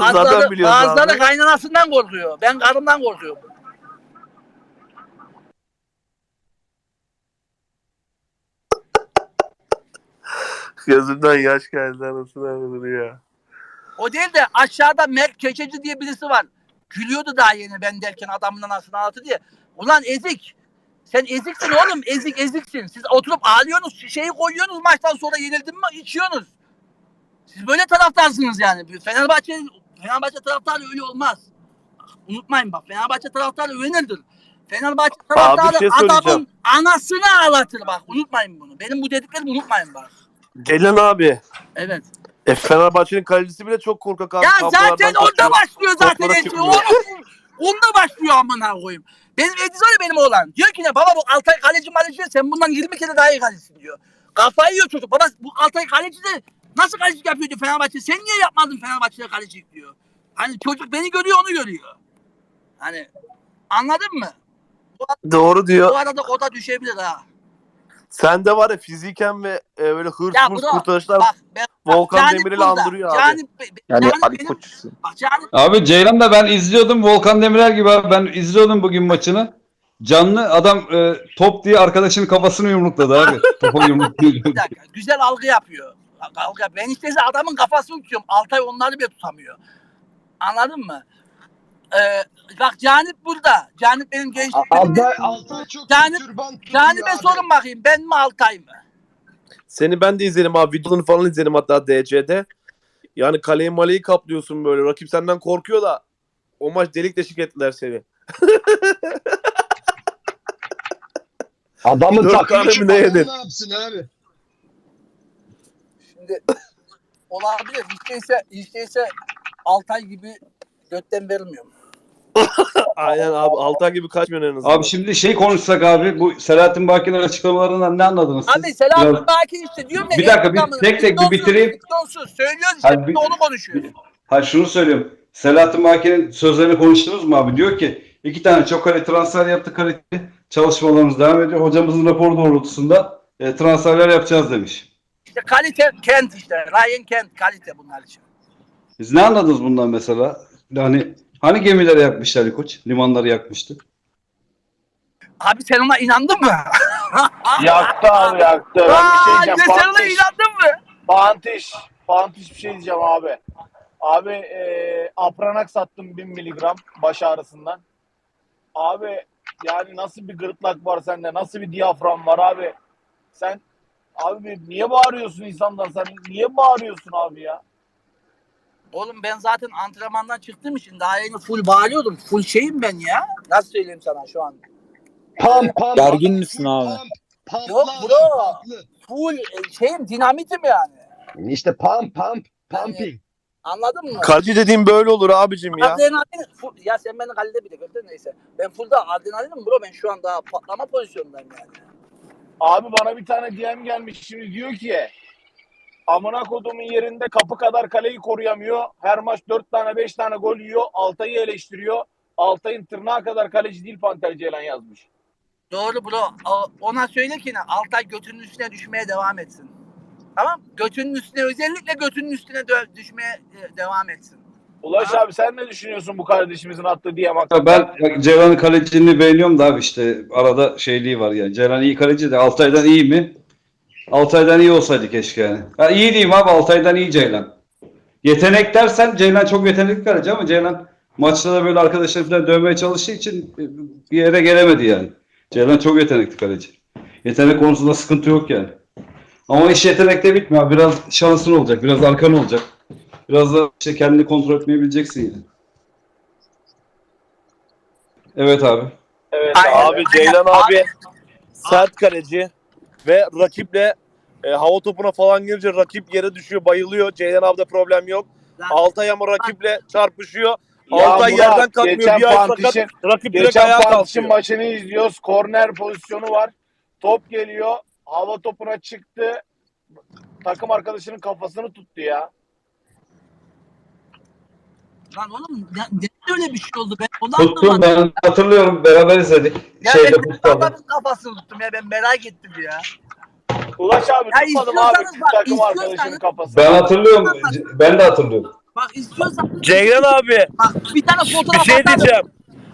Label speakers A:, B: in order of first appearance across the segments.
A: Zaten biliyoruz
B: bazıları
A: abi.
B: kaynanasından korkuyor. Ben karımdan korkuyorum.
A: Gözümden yaş geldi anasını avradı ya.
B: O değil de aşağıda Mert Keçeci diye birisi var. Gülüyordu daha yeni ben derken adamın anasını ağlatı diye. Ulan ezik. Sen eziksin oğlum. Ezik eziksin. Siz oturup ağlıyorsunuz. Şişeyi koyuyorsunuz maçtan sonra yenildin mi içiyorsunuz. Siz böyle taraftarsınız yani. Fenerbahçe Fenerbahçe taraftarı öyle olmaz. Unutmayın bak. Fenerbahçe taraftarı güvenildir. Fenerbahçe taraftarı
A: şey
B: adamın anasını ağlatır bak. Unutmayın bunu. Benim bu dediklerimi unutmayın bak.
A: Ceylan abi.
B: Evet.
A: E, Fenerbahçe'nin kalecisi bile çok korkak abi.
B: Ya zaten orada başlıyor zaten. Onu, onda başlıyor amına koyayım. Benim Ediz öyle benim oğlan. Diyor ki ne baba bu Altay kaleci maleci sen bundan 20 kere daha iyi kalecisin diyor. Kafayı yiyor çocuk. Baba bu Altay kaleci de nasıl kalecilik yapıyor diyor Fenerbahçe. Sen niye yapmadın Fenerbahçe'de kalecilik diyor. Hani çocuk beni görüyor onu görüyor. Hani anladın mı?
A: Doğru diyor.
B: Bu arada o da düşebilir ha.
A: Sende var ya fiziken ve e, böyle hırs
B: Ya bro,
A: kurtarışlar
B: Bak ben
A: Volkan
B: Canip
A: Demirel'i andırıyor abi.
B: Canip,
C: Yani
B: Canip
C: Ali
B: benim-
C: Koç'sun.
B: Bak Canip
D: Abi Ceylan da ben izliyordum Volkan Demirel gibi abi. Ben izliyordum bugün maçını. Canlı adam e, top diye arkadaşının kafasını yumrukladı abi. Topa yumrukladı.
B: bir dakika. Güzel algı yapıyor. Yapıyor. Ben işte adamın kafasını tutuyorum. Altay onları bile tutamıyor. Anladın mı? Ee, bak Canip burada. Canip benim gençliğimde.
E: Altay, Altay çok tutuyor
B: Canip'e
E: abi.
B: sorun bakayım. Ben mi Altay mı?
A: Seni ben de izledim abi. Videolarını falan izledim hatta DC'de. Yani kaleyi maleyi kaplıyorsun böyle. Rakip senden korkuyor da o maç delik deşik ettiler seni.
E: Adamın
A: Dört
E: takımı
A: tane mi ne yedin?
E: ne yapsın abi?
B: Şimdi olabilir. Hiç değilse, hiç değilse Altay gibi götten verilmiyorum.
A: Aynen abi Altay gibi kaçmıyorsun en azından.
D: abi şimdi şey konuşsak abi bu Selahattin Baki'nin açıklamalarından ne anladınız siz?
B: Abi Selahattin
D: Biraz-
B: Baki işte diyorum ya.
D: Bir dakika, bir tek tek bir bitireyim.
B: vizyonsuz. Söylüyoruz işte
D: Hayır, bir-
B: onu konuşuyoruz.
D: Ha şunu söylüyorum. Selahattin Baki'nin sözlerini konuştunuz mu abi? Diyor ki iki tane çok kale transfer yaptı kalite. Çalışmalarımız devam ediyor. Hocamızın raporu doğrultusunda e, transferler yapacağız demiş.
B: İşte kalite Kent işte. Ryan Kent kalite bunlar için.
D: Siz ne anladınız bundan mesela? Hani hani gemileri yakmıştı Ali Koç? Limanları yakmıştı.
B: Abi sen ona inandın mı?
F: Yaktı abi yaktı. Ben bir şey
B: Aa,
F: diyeceğim.
B: ya sen ona
F: Pantiş,
B: inandın mı?
F: pantiş, pantiş bir şey diyeceğim abi. Abi e, apranak sattım 1000 miligram baş ağrısından. Abi yani nasıl bir gırtlak var sende? Nasıl bir diyafram var abi? Sen abi niye bağırıyorsun insanlar? Sen niye bağırıyorsun abi ya?
B: Oğlum ben zaten antrenmandan çıktığım için daha yeni full bağırıyordum. Full şeyim ben ya. Nasıl söyleyeyim sana şu an?
E: Pam pam.
C: Gergin misin abi?
E: Pam, pamplı
B: Yok bro.
E: pamplı.
B: Full e, şeyim dinamitim yani.
E: İşte pump pump pumping.
B: Anladın mı?
A: Kaleci dediğim böyle olur abicim ya.
B: Adrenalin, full, ya sen beni kalede bile gördün neyse. Ben fullda adrenalinim bro ben şu an daha patlama pozisyondayım yani.
F: Abi bana bir tane DM gelmiş şimdi diyor ki amına kodumun yerinde kapı kadar kaleyi koruyamıyor. Her maç 4 tane 5 tane gol yiyor. Altay'ı eleştiriyor. Altay'ın tırnağı kadar kaleci değil Panter Ceylan yazmış.
B: Doğru bro. Ona söyle ki ne? Altay götünün üstüne düşmeye devam etsin. Tamam? Götünün üstüne özellikle götünün üstüne düşmeye e, devam etsin.
F: Ulaş abi sen ne düşünüyorsun bu kardeşimizin attığı DM hakkında?
D: Ben ya Ceylan'ın kaleciliğini beğeniyorum da abi işte arada şeyliği var yani. Ceylan iyi kaleci de Altay'dan iyi mi? Altay'dan iyi olsaydı keşke yani. Ha, iyi diyeyim abi Altay'dan iyi Ceylan. Yetenek dersen Ceylan çok yetenekli kaleci ama Ceylan maçta da böyle arkadaşları falan dövmeye çalıştığı için bir yere gelemedi yani. Ceylan çok yetenekli kaleci. Yetenek konusunda sıkıntı yok yani. Ama iş yetenekte bitmiyor. Biraz şansın olacak. Biraz arkan olacak. Biraz da işte kendini kontrol etmeyi bileceksin yani. Evet abi.
F: Evet
B: Aynen.
F: abi.
A: Ceylan abi sert kaleci ve rakiple e, hava topuna falan girince rakip yere düşüyor, bayılıyor. Ceylan abi de problem yok. Altay ama rakiple çarpışıyor.
F: Ya
A: Altay
F: Murat,
A: yerden kalkmıyor.
F: geçen
A: Bir ay
F: Pantiş'in-
A: sakat. Rakip direkt
F: Geçen
A: ayağa
F: Pantiş'in
A: kalkıyor.
F: maçını izliyoruz. Korner pozisyonu var. Top geliyor. Hava topuna çıktı. Takım arkadaşının kafasını tuttu ya.
B: Lan oğlum ya, neden öyle bir şey oldu? Ben onu
D: Tuttum
B: anlamadım.
D: ben hatırlıyorum beraber izledik.
B: Ya
D: Şeyde
B: ben adamın kafasını tuttum ya ben merak ettim ya.
F: Ulaş abi
B: Ya
F: tutmadım abi
B: istiyorsanız bak,
F: takım
B: istiyorsanız-
F: arkadaşının kafasını.
D: Ben hatırlıyorum. Ben de hatırlıyorum.
B: Bak istiyorsan
A: Ceylan abi
B: bak bir tane
A: bir
B: fotoğraf
A: şey
B: atarım.
A: diyeceğim.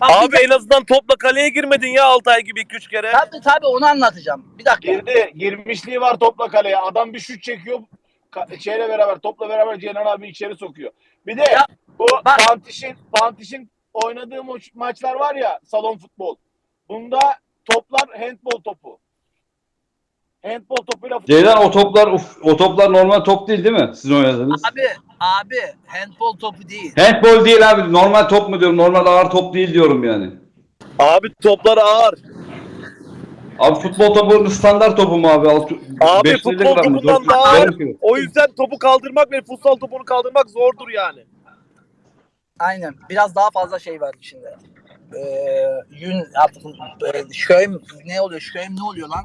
B: Bak, bir
A: Abi en azından topla kaleye girmedin ya Altay gibi 2-3 kere.
B: Tabii tabii onu anlatacağım. Bir dakika.
F: Girdi. Girmişliği var topla kaleye. Adam bir şut çekiyor. Ka- şeyle beraber topla beraber Cenan abi içeri sokuyor. Bir de
B: Ya,
F: bu
B: bak.
F: Pantiş'in Pantiş'in oynadığı ma- maçlar var ya salon futbol. Bunda toplar handball topu. Handball topuyla futbol.
D: Ceylan o toplar uf, o toplar normal top değil değil mi? Sizin oynadığınız.
B: Abi abi handball topu değil.
D: Handball değil abi. Normal top mu diyorum? Normal ağır top değil diyorum yani.
A: Abi toplar ağır.
D: Abi futbol topu standart topu mu abi? Altı,
A: Abi
D: 550
A: futbol topundan
D: 400
A: daha ağır. O yüzden topu kaldırmak ve futsal topunu kaldırmak zordur yani.
B: Aynen. Biraz daha fazla şey var içinde. Ee, yün artık e, şöym ne oluyor? Şöym ne oluyor lan?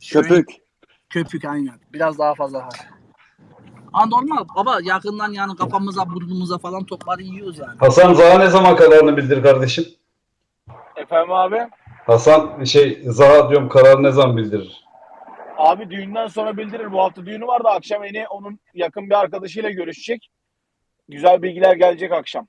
B: Şöym-
E: Köpük.
B: Köpük aynen. Biraz daha fazla var. Aa normal baba yakından yani kafamıza burnumuza falan topları yiyoruz yani.
D: Hasan Zaha ne zaman kararını bildir kardeşim?
F: Efendim abi?
D: Hasan şey Zaha diyorum kararı ne zaman bildirir?
F: Abi düğünden sonra bildirir. Bu hafta düğünü var da akşam Eni onun yakın bir arkadaşıyla görüşecek. Güzel bilgiler gelecek akşam.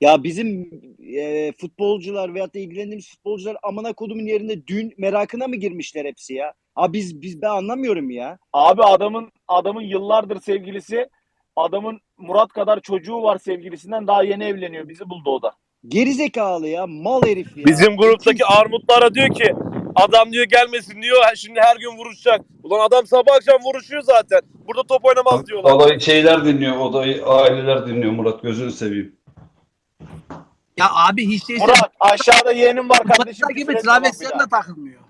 C: Ya bizim e, futbolcular veyahut da ilgilendiğimiz futbolcular amına kodumun yerinde dün merakına mı girmişler hepsi ya? Abi biz biz ben anlamıyorum ya.
F: Abi adamın adamın yıllardır sevgilisi adamın Murat kadar çocuğu var sevgilisinden daha yeni evleniyor. Bizi buldu o da.
C: Geri zekalı ya, mal herif ya.
A: Bizim gruptaki Armutlara diyor ki adam diyor gelmesin diyor şimdi her gün vuruşacak. Ulan adam sabah akşam vuruşuyor zaten. Burada top oynamaz diyorlar.
D: Odayı şeyler dinliyor, odayı aileler dinliyor Murat gözünü seveyim.
B: Ya abi hiç değilse
F: Murat aşağıda yeğenim var kardeşim.
B: Murat'ta gibi
F: küfür etme
B: travestilerle
F: daha.
B: takılmıyor.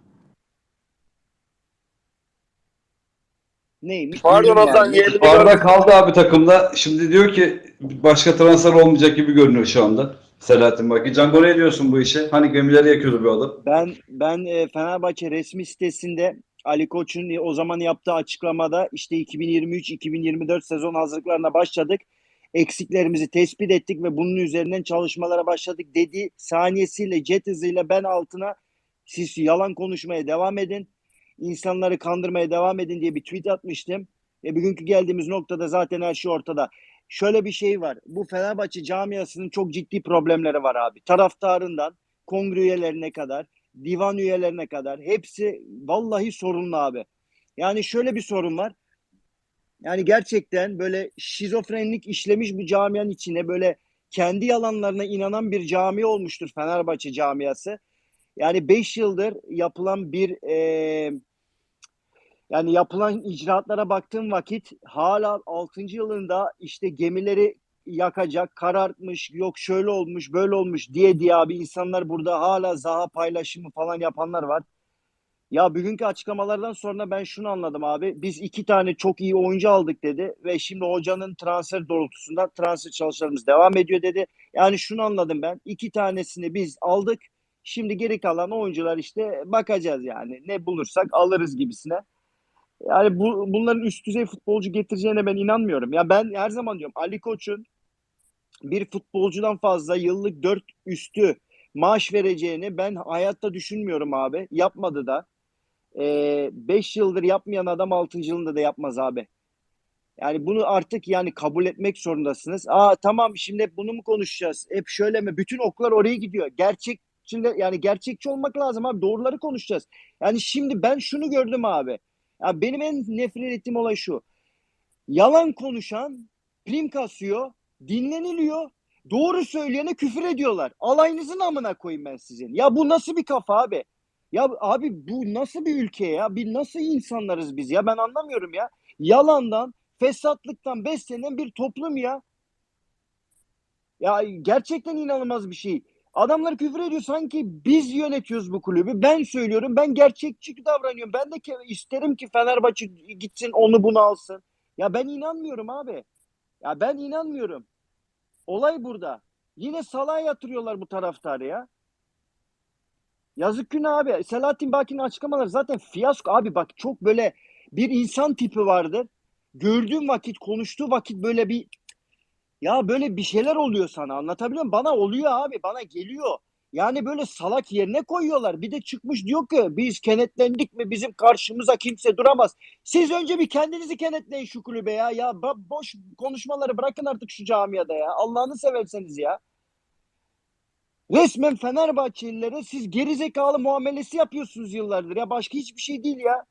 C: Neymiş?
A: Pardon
C: Duydum
A: Hasan
C: yani.
A: yeğenimi
D: Arda kaldı abi takımda. Şimdi diyor ki başka transfer olmayacak gibi görünüyor şu anda. Selahattin Baki. Cango ne diyorsun bu işe? Hani gemileri yakıyordu bir adam.
C: Ben ben e, Fenerbahçe resmi sitesinde Ali Koç'un o zaman yaptığı açıklamada işte 2023-2024 sezon hazırlıklarına başladık. Eksiklerimizi tespit ettik ve bunun üzerinden çalışmalara başladık dedi. Saniyesiyle jet hızıyla ben altına siz yalan konuşmaya devam edin. insanları kandırmaya devam edin diye bir tweet atmıştım. E bugünkü geldiğimiz noktada zaten her şey ortada. Şöyle bir şey var. Bu Fenerbahçe camiasının çok ciddi problemleri var abi. Taraftarından kongre üyelerine kadar, divan üyelerine kadar hepsi vallahi sorunlu abi. Yani şöyle bir sorun var. Yani gerçekten böyle şizofrenlik işlemiş bu camianın içine böyle kendi yalanlarına inanan bir cami olmuştur Fenerbahçe camiası. Yani 5 yıldır yapılan bir eee yani yapılan icraatlara baktığım vakit hala 6. yılında işte gemileri yakacak, karartmış, yok şöyle olmuş, böyle olmuş diye diye abi insanlar burada hala Zaha paylaşımı falan yapanlar var. Ya bugünkü açıklamalardan sonra ben şunu anladım abi. Biz iki tane çok iyi oyuncu aldık dedi ve şimdi hocanın transfer doğrultusunda transfer çalışmalarımız devam ediyor dedi. Yani şunu anladım ben. İki tanesini biz aldık. Şimdi geri kalan oyuncular işte bakacağız yani. Ne bulursak alırız gibisine. Yani bu, bunların üst düzey futbolcu getireceğine ben inanmıyorum. Ya ben her zaman diyorum Ali Koç'un bir futbolcudan fazla yıllık 4 üstü maaş vereceğini ben hayatta düşünmüyorum abi. Yapmadı da. 5 yıldır yapmayan adam 6. yılında da yapmaz abi. Yani bunu artık yani kabul etmek zorundasınız. Aa tamam şimdi hep bunu mu konuşacağız? Hep şöyle mi? Bütün oklar oraya gidiyor. Gerçekçi yani gerçekçi olmak lazım abi. Doğruları konuşacağız. Yani şimdi ben şunu gördüm abi. Ya benim en nefret ettiğim olay şu. Yalan konuşan prim kasıyor, dinleniliyor. Doğru söyleyene küfür ediyorlar. Alayınızın amına koyayım ben sizin. Ya bu nasıl bir kafa abi? Ya abi bu nasıl bir ülke ya? Bir nasıl insanlarız biz ya? Ben anlamıyorum ya. Yalandan, fesatlıktan beslenen bir toplum ya. Ya gerçekten inanılmaz bir şey. Adamlar küfür ediyor sanki biz yönetiyoruz bu kulübü. Ben söylüyorum ben gerçekçi davranıyorum. Ben de isterim ki Fenerbahçe gitsin onu bunu alsın. Ya ben inanmıyorum abi. Ya ben inanmıyorum. Olay burada. Yine salağa yatırıyorlar bu taraftarı ya. Yazık günah abi. Selahattin Baki'nin açıklamaları zaten fiyasko abi bak çok böyle bir insan tipi vardır. Gördüğüm vakit konuştuğu vakit böyle bir ya böyle bir şeyler oluyor sana anlatabiliyor muyum? Bana oluyor abi bana geliyor. Yani böyle salak yerine koyuyorlar. Bir de çıkmış diyor ki biz kenetlendik mi bizim karşımıza kimse duramaz. Siz önce bir kendinizi kenetleyin şu kulübe ya. Ya boş konuşmaları bırakın artık şu camiada ya. Allah'ını severseniz ya. Resmen Fenerbahçelilere siz gerizekalı muamelesi yapıyorsunuz yıllardır ya. Başka hiçbir şey değil ya.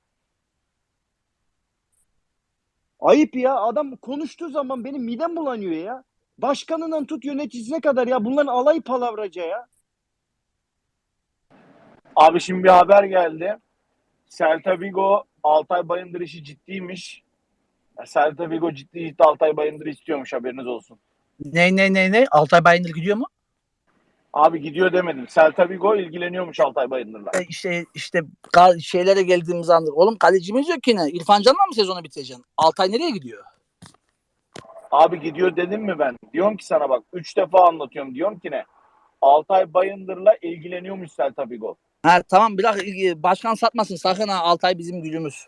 C: Ayıp ya. Adam konuştuğu zaman benim midem bulanıyor ya. Başkanından tut yöneticisine kadar ya. Bunların alay palavraca ya.
F: Abi şimdi bir haber geldi. Celta Vigo Altay Bayındır işi ciddiymiş. Ya Celta Vigo ciddi ciddi Altay Bayındır istiyormuş haberiniz olsun.
B: Ne ne ne ne? Altay Bayındır gidiyor mu?
F: Abi gidiyor demedim. Celta Vigo ilgileniyormuş Altay Bayındır'la.
B: E işte işte şeylere geldiğimiz anda. Oğlum kalecimiz yok ki ne? İrfan Can'la mı sezonu bitireceksin? Altay nereye gidiyor?
F: Abi gidiyor dedim mi ben? Diyorum ki sana bak 3 defa anlatıyorum. Diyorum ki ne? Altay Bayındır'la ilgileniyormuş Celta Vigo.
B: Ha tamam bırak e, başkan satmasın sakın ha Altay bizim gülümüz.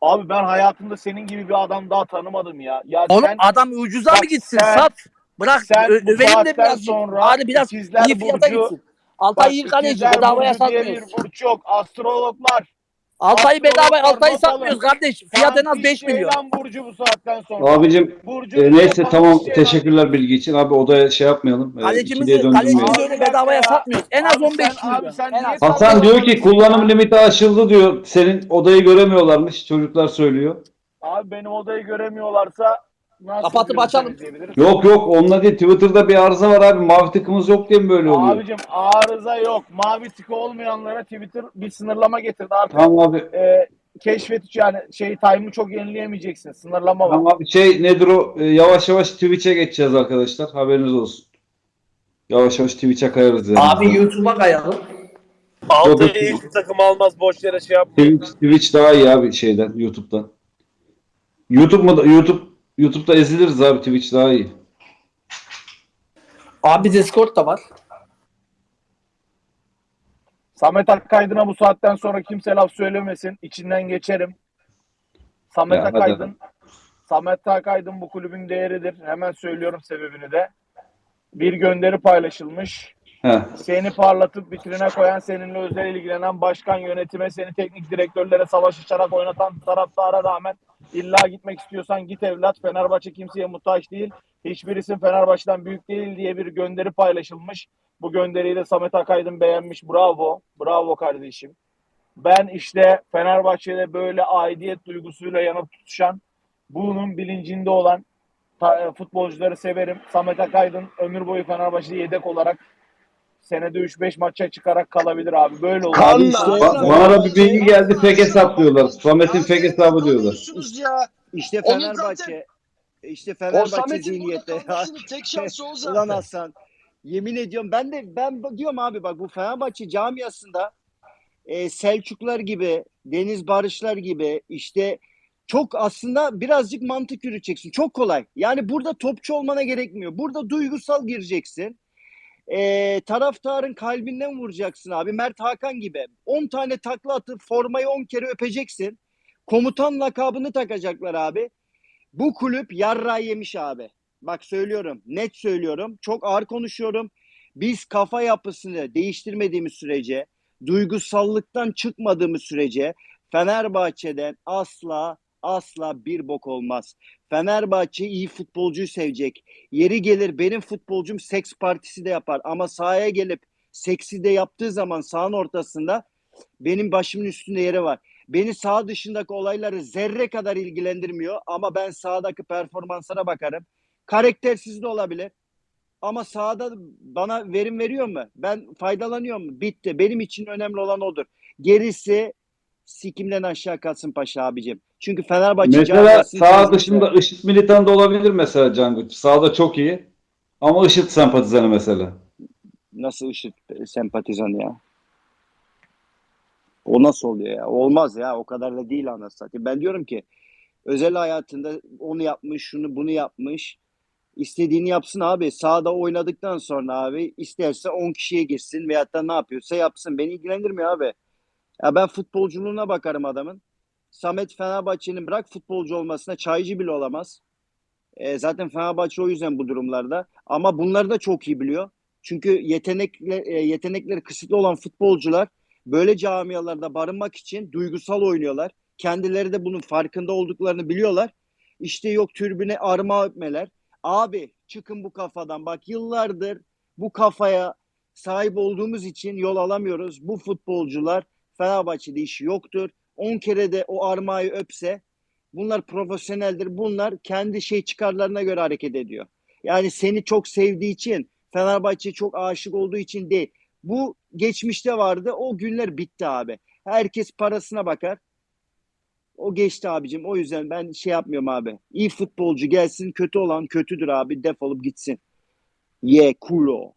F: Abi ben hayatımda senin gibi bir adam daha tanımadım ya. Ya
B: Oğlum
F: sen,
B: adam ucuza
F: Bak
B: mı gitsin?
F: sen-
B: Sat. Bırak
F: sen
B: ö- övelim de
F: saatten
B: biraz.
F: sonra
B: Bari biraz
F: ikizler
B: iyi fiyata
F: burcu-
B: gitsin. Altay iyi
F: Bak,
B: kaleci bedavaya satmıyoruz.
F: bir burç yok. Astrologlar.
B: Altay'ı bedava
F: Astrologlar
B: Altay'ı
F: not
B: satmıyoruz
F: alın.
B: kardeş. Fiyat en az 5
F: Fatih
B: milyon.
F: Burcu bu saatten sonra.
D: Abicim
F: Burcu
D: e, neyse tamam
F: Ceylan.
D: teşekkürler bilgi için. Abi odaya şey yapmayalım. E, ikiliye
B: Kalecimizi, kalecimizi
F: Abi
B: öyle bedavaya
F: ya.
B: satmıyoruz. En az
F: Abi
B: 15
F: sen-
B: milyon.
F: abi sen
B: en
F: niye
B: az.
D: Hasan diyor ki kullanım limiti aşıldı diyor. Senin odayı göremiyorlarmış. Çocuklar söylüyor.
F: Abi benim odayı göremiyorlarsa
B: Kapatıp açalım.
D: Yok yok onunla değil. Twitter'da bir arıza var abi. Mavi tıkımız yok diye mi böyle oluyor?
F: Abicim arıza yok. Mavi tıkı olmayanlara Twitter bir sınırlama getirdi artık.
D: Tamam abi.
F: E, keşfet yani şey time'ı çok yenileyemeyeceksin. Sınırlama var.
D: Tamam abi şey nedir o? E, yavaş yavaş Twitch'e geçeceğiz arkadaşlar. Haberiniz olsun. Yavaş yavaş Twitch'e kayarız yani.
B: Abi YouTube'a kayalım.
A: Altay'ı hiçbir takım almaz boş yere şey yapmayın.
D: Twitch, Twitch daha iyi abi şeyden YouTube'dan. YouTube mu YouTube YouTube'da eziliriz abi Twitch daha iyi.
B: Abi Discord da var.
F: Samet Akaydın'a bu saatten sonra kimse laf söylemesin. İçinden geçerim. Samet
D: Ya, hadi.
F: Akaydın Samet Akaydın bu kulübün değeridir. Hemen söylüyorum sebebini de. Bir gönderi paylaşılmış. Seni parlatıp vitrine koyan, seninle özel ilgilenen başkan yönetime, seni teknik direktörlere savaş açarak oynatan taraftara rağmen illa gitmek istiyorsan git evlat. Fenerbahçe kimseye muhtaç değil. Hiçbirisin Fenerbahçe'den büyük değil diye bir gönderi paylaşılmış. Bu gönderiyi de Samet Akaydın beğenmiş. Bravo. Bravo kardeşim. Ben işte Fenerbahçe'de böyle aidiyet duygusuyla yanıp tutuşan, bunun bilincinde olan futbolcuları severim. Samet Akaydın ömür boyu Fenerbahçe'de yedek olarak senede 3-5 maça çıkarak kalabilir abi. Böyle olur.
E: Kan-
C: işte,
D: Ba- bana da bir bilgi geldi fake hesap diyorlar. Samet'in fake hesabı diyorlar.
E: Ya.
C: İşte
E: Onun
C: Fenerbahçe. İşte
E: O
C: Fenerbahçe
E: Samet'in
C: zihniyette.
E: burada kalmasının tek şansı o
C: Ulan
E: zaten.
C: Hasan. Yemin ediyorum ben de ben diyorum abi bak bu Fenerbahçe camiasında e, Selçuklar gibi, Deniz Barışlar gibi işte çok aslında birazcık mantık yürüteceksin. Çok kolay. Yani burada topçu olmana gerekmiyor. Burada duygusal gireceksin. E, taraftarın kalbinden vuracaksın abi. Mert Hakan gibi. 10 tane takla atıp formayı 10 kere öpeceksin. Komutan lakabını takacaklar abi. Bu kulüp yarra yemiş abi. Bak söylüyorum, net söylüyorum. Çok ağır konuşuyorum. Biz kafa yapısını değiştirmediğimiz sürece, duygusallıktan çıkmadığımız sürece Fenerbahçe'den asla asla bir bok olmaz. Fenerbahçe iyi futbolcuyu sevecek. Yeri gelir benim futbolcum seks partisi de yapar ama sahaya gelip seksi de yaptığı zaman sahanın ortasında benim başımın üstünde yeri var. Beni sağ dışındaki olayları zerre kadar ilgilendirmiyor ama ben sahadaki performanslara bakarım. Karaktersiz de olabilir. Ama sahada bana verim veriyor mu? Ben faydalanıyor mu? Bitti. Benim için önemli olan odur. Gerisi sikimden aşağı kalsın paşa abicim. Çünkü Fenerbahçe
D: Mesela sağ dışında IŞİD militanı da olabilir mesela Cangut. Sağda çok iyi. Ama IŞİD sempatizanı mesela.
C: Nasıl IŞİD sempatizanı ya? O nasıl oluyor ya? Olmaz ya. O kadar da değil anasını. Ben diyorum ki özel hayatında onu yapmış, şunu bunu yapmış. İstediğini yapsın abi. Sahada oynadıktan sonra abi isterse 10 kişiye girsin veyahut da ne yapıyorsa yapsın. Beni ilgilendirmiyor abi. Ya ben futbolculuğuna bakarım adamın. Samet Fenerbahçe'nin bırak futbolcu olmasına çaycı bile olamaz. E, zaten Fenerbahçe o yüzden bu durumlarda. Ama bunları da çok iyi biliyor. Çünkü yetenekle, e, yetenekleri kısıtlı olan futbolcular böyle camialarda barınmak için duygusal oynuyorlar. Kendileri de bunun farkında olduklarını biliyorlar. İşte yok türbüne arma öpmeler. Abi çıkın bu kafadan. Bak yıllardır bu kafaya sahip olduğumuz için yol alamıyoruz. Bu futbolcular Fenerbahçe'de işi yoktur. 10 kere de o armayı öpse bunlar profesyoneldir. Bunlar kendi şey çıkarlarına göre hareket ediyor. Yani seni çok sevdiği için Fenerbahçe'ye çok aşık olduğu için değil. Bu geçmişte vardı. O günler bitti abi. Herkes parasına bakar. O geçti abicim. O yüzden ben şey yapmıyorum abi. İyi futbolcu gelsin, kötü olan kötüdür abi. Defolup gitsin. Ye kulo.